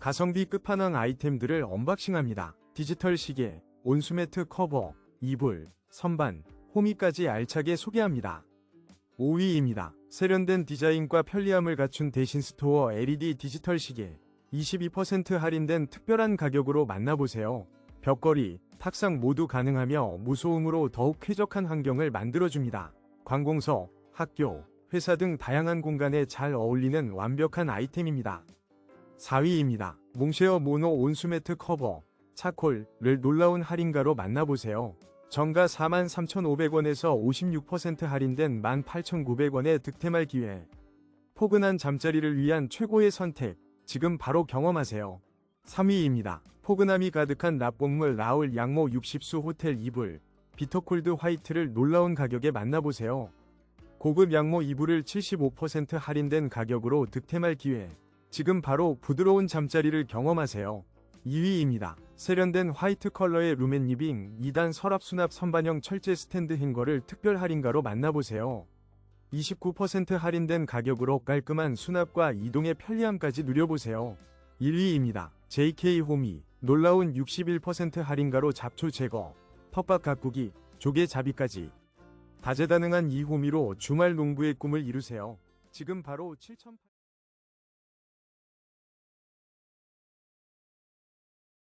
가성비 끝판왕 아이템들을 언박싱합니다. 디지털 시계, 온수매트 커버, 이불, 선반, 호미까지 알차게 소개합니다. 5위입니다. 세련된 디자인과 편리함을 갖춘 대신 스토어 LED 디지털 시계 22% 할인된 특별한 가격으로 만나보세요. 벽걸이, 탁상 모두 가능하며 무소음으로 더욱 쾌적한 환경을 만들어줍니다. 관공서, 학교, 회사 등 다양한 공간에 잘 어울리는 완벽한 아이템입니다. 4위입니다. 몽쉐어 모노 온수매트 커버, 차콜을 놀라운 할인가로 만나보세요. 정가 43,500원에서 56% 할인된 18,900원의 득템할 기회. 포근한 잠자리를 위한 최고의 선택. 지금 바로 경험하세요. 3위입니다. 포근함이 가득한 납봉물 라울 양모 60수 호텔 이불. 비터콜드 화이트를 놀라운 가격에 만나보세요. 고급 양모 이불을 75% 할인된 가격으로 득템할 기회. 지금 바로 부드러운 잠자리를 경험하세요. 2위입니다. 세련된 화이트 컬러의 루멘 리빙 2단 서랍 수납 선반형 철제 스탠드 행거를 특별 할인가로 만나보세요. 29% 할인된 가격으로 깔끔한 수납과 이동의 편리함까지 누려보세요. 1위입니다. JK 홈이 놀라운 61% 할인가로 잡초 제거, 텃밭 가꾸기, 조개 잡이까지 다재다능한 이 호미로 주말 농부의 꿈을 이루세요. 지금 바로 7,800